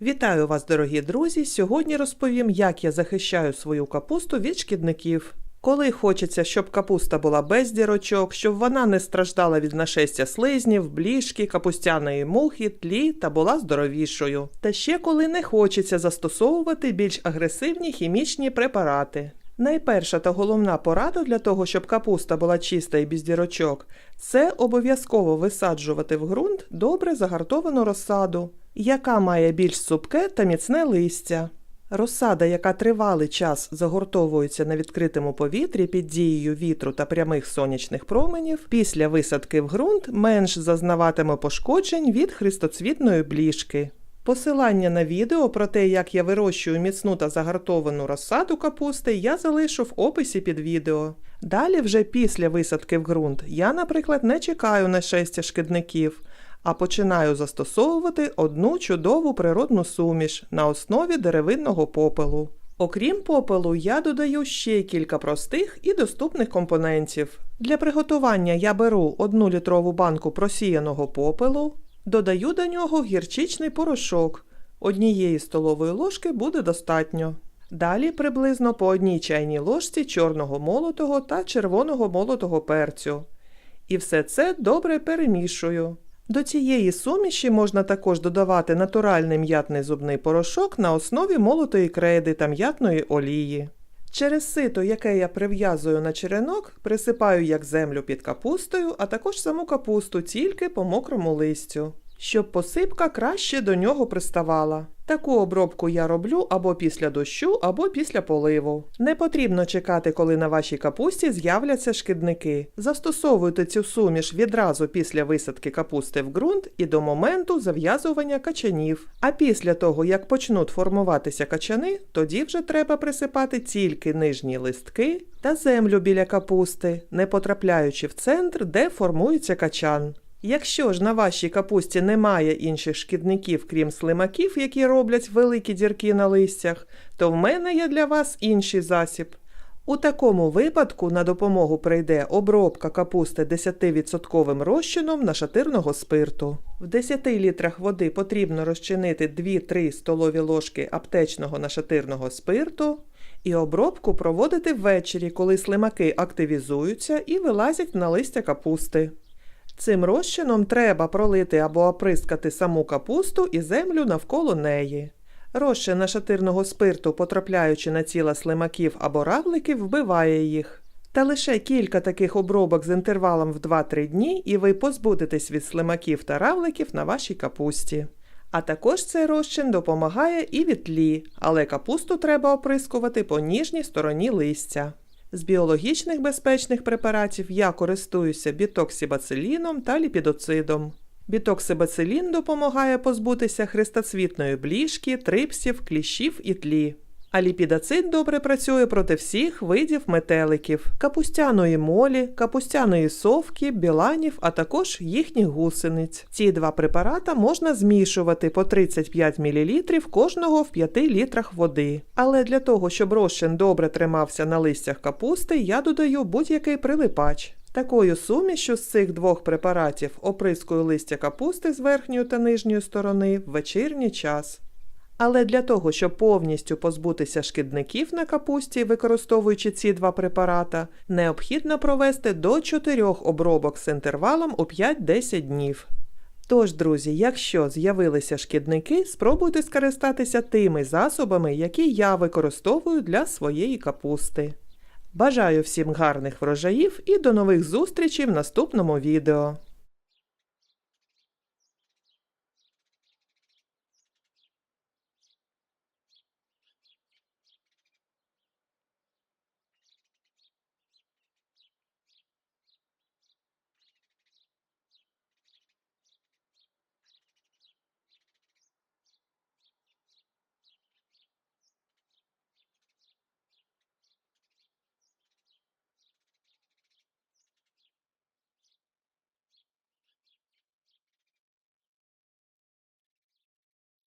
Вітаю вас, дорогі друзі! Сьогодні розповім, як я захищаю свою капусту від шкідників. Коли хочеться, щоб капуста була без дірочок, щоб вона не страждала від нашестя слизнів, бліжки, капустяної мухи, тлі та була здоровішою. Та ще коли не хочеться застосовувати більш агресивні хімічні препарати. Найперша та головна порада для того, щоб капуста була чиста і без дірочок, це обов'язково висаджувати в ґрунт добре загартовану розсаду, яка має більш супке та міцне листя. Розсада, яка тривалий час загортовується на відкритому повітрі під дією вітру та прямих сонячних променів, після висадки в ґрунт менш зазнаватиме пошкоджень від христоцвітної бліжки. Посилання на відео про те, як я вирощую міцну та загартовану розсаду капусти, я залишу в описі під відео. Далі, вже після висадки в ґрунт, я, наприклад, не чекаю нашестя шкідників, а починаю застосовувати одну чудову природну суміш на основі деревинного попелу. Окрім попелу, я додаю ще кілька простих і доступних компонентів. Для приготування я беру 1 літрову банку просіяного попелу, додаю до нього гірчичний порошок. Однієї столової ложки буде достатньо. Далі приблизно по одній чайній ложці чорного молотого та червоного молотого перцю. І все це добре перемішую. До цієї суміші можна також додавати натуральний м'ятний зубний порошок на основі молотої крейди та м'ятної олії. Через сито, яке я прив'язую на черенок, присипаю як землю під капустою, а також саму капусту тільки по мокрому листю, щоб посипка краще до нього приставала. Таку обробку я роблю або після дощу, або після поливу. Не потрібно чекати, коли на вашій капусті з'являться шкідники. Застосовуйте цю суміш відразу після висадки капусти в ґрунт і до моменту зав'язування качанів. А після того, як почнуть формуватися качани, тоді вже треба присипати тільки нижні листки та землю біля капусти, не потрапляючи в центр, де формується качан. Якщо ж на вашій капусті немає інших шкідників, крім слимаків, які роблять великі дірки на листях, то в мене є для вас інший засіб. У такому випадку на допомогу прийде обробка капусти 10% розчином нашатирного спирту. В 10 літрах води потрібно розчинити 2-3 столові ложки аптечного нашатирного спирту і обробку проводити ввечері, коли слимаки активізуються і вилазять на листя капусти. Цим розчином треба пролити або оприскати саму капусту і землю навколо неї. Розчин нашатирного спирту, потрапляючи на тіла слимаків або равликів, вбиває їх. Та лише кілька таких обробок з інтервалом в 2-3 дні, і ви позбудетесь від слимаків та равликів на вашій капусті. А також цей розчин допомагає і від тлі, але капусту треба оприскувати по ніжній стороні листя. З біологічних безпечних препаратів я користуюся бітоксібациліном та ліпідоцидом. Бітоксибацилін допомагає позбутися хрестоцвітної бліжки, трипсів, кліщів і тлі. А ліпідацид добре працює проти всіх видів метеликів, капустяної молі, капустяної совки, біланів, а також їхніх гусениць. Ці два препарата можна змішувати по 35 мл кожного в 5 літрах води. Але для того, щоб розчин добре тримався на листях капусти, я додаю будь-який прилипач. Такою сумішю з цих двох препаратів оприскую листя капусти з верхньої та нижньої сторони в вечірній час. Але для того, щоб повністю позбутися шкідників на капусті, використовуючи ці два препарата, необхідно провести до 4 обробок з інтервалом у 5-10 днів. Тож, друзі, якщо з'явилися шкідники, спробуйте скористатися тими засобами, які я використовую для своєї капусти. Бажаю всім гарних врожаїв і до нових зустрічей в наступному відео.